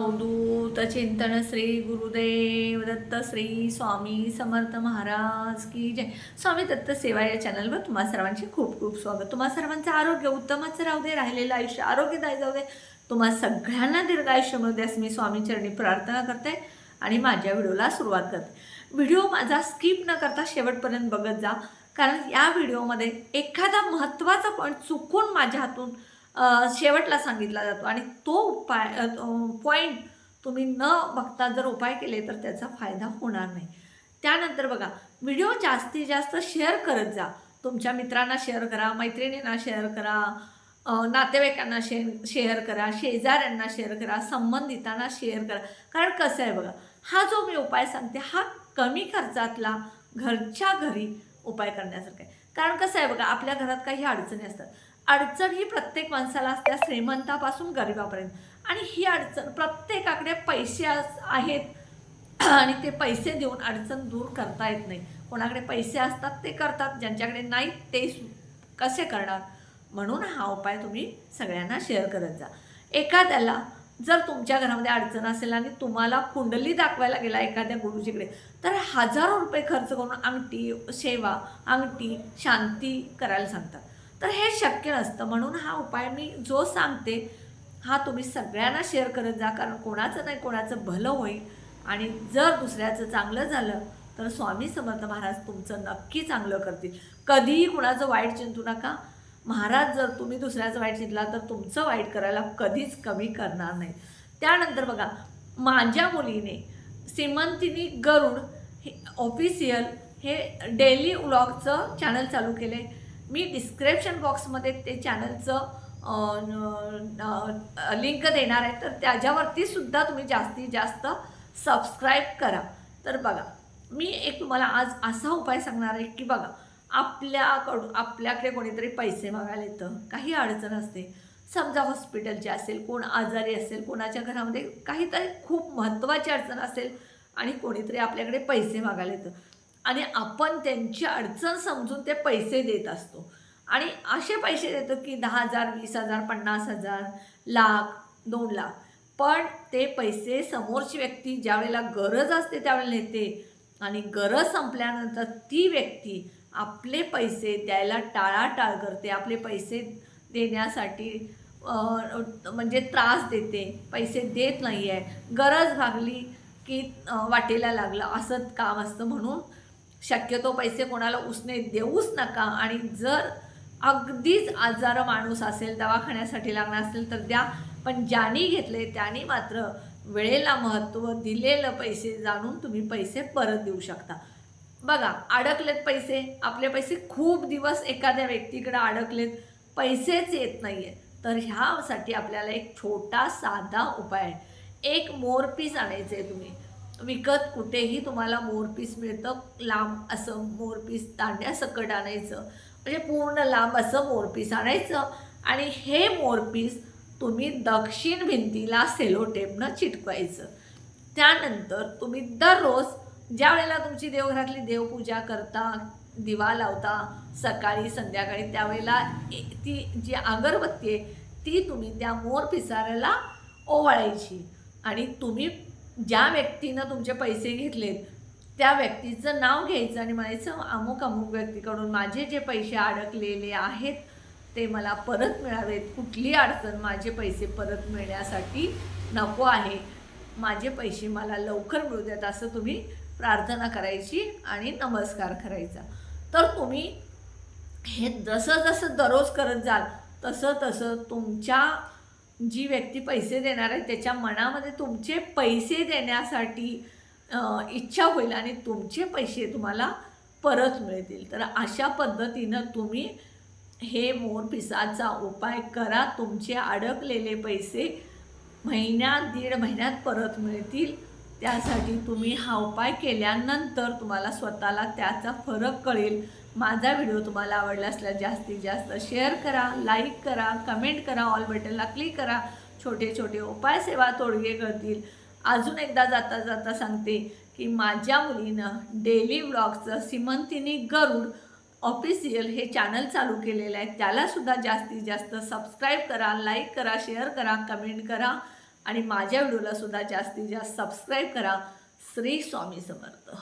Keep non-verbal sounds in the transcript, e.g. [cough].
अवधूत चिंतन श्री गुरुदेव दत्त श्री स्वामी समर्थ महाराज की जय. स्वामी दत्त सेवा या चॅनलवर तुम्हा सर्वांचे खूप खूप स्वागत. तुम्हा सर्वांचं आरोग्य उत्तमच राहू दे राहिलेलं आयुष्य आरोग्यदायी जाऊ दे. तुम्हा सगळ्यांना दीर्घायुष्य मिळू दे असं मी स्वामी चरणी प्रार्थना करते आणि माझ्या व्हिडिओला सुरुवात करते. व्हिडिओ माझा स्किप न करता शेवटपर्यंत बघत जा. कारण या व्हिडिओमध्ये एखादा महत्त्वाचा पॉईंट चुकून माझ्या हातून शेवटला सांगितला जातो. आणि तो उपाय पॉईंट तुम्ही न बघता जर उपाय केले तर त्याचा फायदा होणार नाही. त्यानंतर बघा व्हिडिओ जास्तीत जास्त शेअर करत जा. तुमच्या मित्रांना शेअर करा मैत्रिणींना शेअर करा नातेवाईकांना शे शेअर करा शेजाऱ्यांना शेअर करा संबंधितांना शेअर करा. कारण कसं आहे बघा हा जो मी उपाय सांगते हा कमी खर्चातला घरच्या घरी उपाय करण्यासारखा आहे. कारण कसं आहे बघा आपल्या घरात काही अडचणी असतात. अडचण ही प्रत्येक माणसाला असते श्रीमंतापासून गरिबापर्यंत. आणि ही अडचण प्रत्येकाकडे पैसे आहेत. [clears throat] आणि ते पैसे देऊन अडचण दूर करता येत नाही. कोणाकडे पैसे असतात ते करतात ज्यांच्याकडे नाही ते कसे करणार? म्हणून हा उपाय तुम्ही सगळ्यांना शेअर करत जा. एखाद्याला जर तुमच्या घरामध्ये अडचण असेल आणि तुम्हाला कुंडली दाखवायला गेला एखाद्या गुरुजीकडे तर हजारो रुपये खर्च करून अंगठी सेवा अंगठी शांती करायला सांगतात. तर हे शक्य नसतं. म्हणून हा उपाय मी जो सांगते हा तुम्ही सगळ्यांना शेअर करत जा. कारण कोणाचं नाही कोणाचं भलं होईल. आणि जर दुसऱ्याचं चांगलं झालं तर स्वामी समर्थ महाराज तुमचं नक्की चांगलं करतील. कधीही कुणाचं वाईट चिंतू नका. महाराज जर तुम्ही दुसऱ्याचं वाईट चिंतला तर तुमचं वाईट करायला कधीच कमी करणार नाही. त्यानंतर बघा माझ्या मुलीने सीमंतिनी गरुड हे ऑफिशियल हे डेली व्लॉगचं चॅनल चालू केलं आहे मी डिस्क्रिप्शन बॉक्समध्ये ते चॅनलचं लिंक देणार आहे. तर त्याच्यावरती सुद्धा तुम्ही जास्तीत जास्त सबस्क्राईब करा. तर बघा मी एक तुम्हाला आज असा उपाय सांगणार आहे की बघा आपल्याकडून आपल्याकडे कोणीतरी पैसे मागायला येतं काही अडचण असते. समजा हॉस्पिटलची असेल कोण आजारी असेल कोणाच्या घरामध्ये काहीतरी खूप महत्त्वाची अडचण असेल आणि कोणीतरी आपल्याकडे पैसे मागायला येतं. आणि आपण त्यांची अडचण समजून ते पैसे देत असतो. आणि असे पैसे देतो की दहा हजार वीस हजार पन्नास हजार लाख दोन लाख. पण ते पैसे समोरची व्यक्ती ज्या वेळेला गरज असते त्यावेळेला नेते आणि गरज संपल्यानंतर ती व्यक्ती आपले पैसे द्यायला टाळाटाळ करते. आपले पैसे देण्यासाठी म्हणजे त्रास देते. पैसे देत नाही आहे गरज भागली की वाटेला लागलं. असं काम असतं म्हणून शक्यतो पैसे कोणाला उसने देऊच नका. आणि जर अगदीच आजार माणूस असेल दवाखान्यासाठी लागणार असेल तर द्या. पण ज्यांनी घेतले त्यांनी मात्र वेळेला महत्त्व दिलेलं पैसे जाणून तुम्ही पैसे परत देऊ शकता. बघा अडकलेत पैसे. आपले पैसे खूप दिवस एखाद्या व्यक्तीकडे अडकलेत. पैसेच येत नाही आहे तर ह्यासाठी आपल्याला एक छोटा साधा उपाय आहे. एक मोरपीस आणायचं आहे तुम्ही. विकत कुठेही तुम्हाला मोरपीस मिळतं. लांब असं मोरपीस दांड्यासकट आणायचं. म्हणजे पूर्ण लांब असं मोरपीस आणायचं. आणि हे मोरपीस तुम्ही दक्षिण भिंतीला सेलोटेपनं चिटकवायचं. त्यानंतर तुम्ही दररोज ज्या वेळेला तुमची देवघरातली देवपूजा करता दिवा लावता सकाळी संध्याकाळी त्यावेळेला ती जी अगरबत्ती आहे ती तुम्ही त्या मोर पिसाऱ्याला ओवाळायची. आणि तुम्ही ज्या व्यक्तीनं तुमचे पैसे घेतलेत त्या व्यक्तीचं नाव घ्यायचं आणि म्हणायचं अमुक अमुक व्यक्तीकडून माझे जे पैसे अडकलेले आहेत ते मला परत मिळावेत. कुठली अडचण माझे पैसे परत मिळण्यासाठी नको आहे. माझे पैसे मला लवकर मिळू देत. असं तुम्ही प्रार्थना करायची आणि नमस्कार करायचा. तर तुम्ही हे जसं जसं दररोज करत जाल तसं तसं तुमच्या जी व्यक्ती पैसे देणार आहे त्याच्या मनामध्ये तुमचे पैसे देण्यासाठी इच्छा होईल आणि तुमचे पैसे तुम्हाला परत मिळतील. तर अशा पद्धतीनं तुम्ही हे मोरपिसाचा उपाय करा. तुमचे अडकलेले पैसे महिन्यात दीड महिन्यात परत मिळतील. त्यासाठी तुम्ही हा उपाय केल्यानंतर तुम्हाला स्वतःला त्याचा फरक कळेल. माझा व्हिडिओ तुम्हाला आवडला असल्यास जास्तीत जास्त शेअर करा लाईक करा कमेंट करा ऑल बटनला क्लिक करा. छोटे छोटे उपाय सेवा तोडगे करतील. अजून एकदा जाता जाता सांगते की माझ्या मुलीनं डेली व्लॉगचं सिमंतिनी गरुड ऑफिशियल हे चॅनल चालू केलेलं आहे. त्यालासुद्धा जास्तीत जास्त सबस्क्राईब करा लाईक करा शेअर करा कमेंट करा. आणि माझ्या व्हिडिओला सुद्धा जास्तीत जास्त सबस्क्राईब करा. श्री स्वामी समर्थ.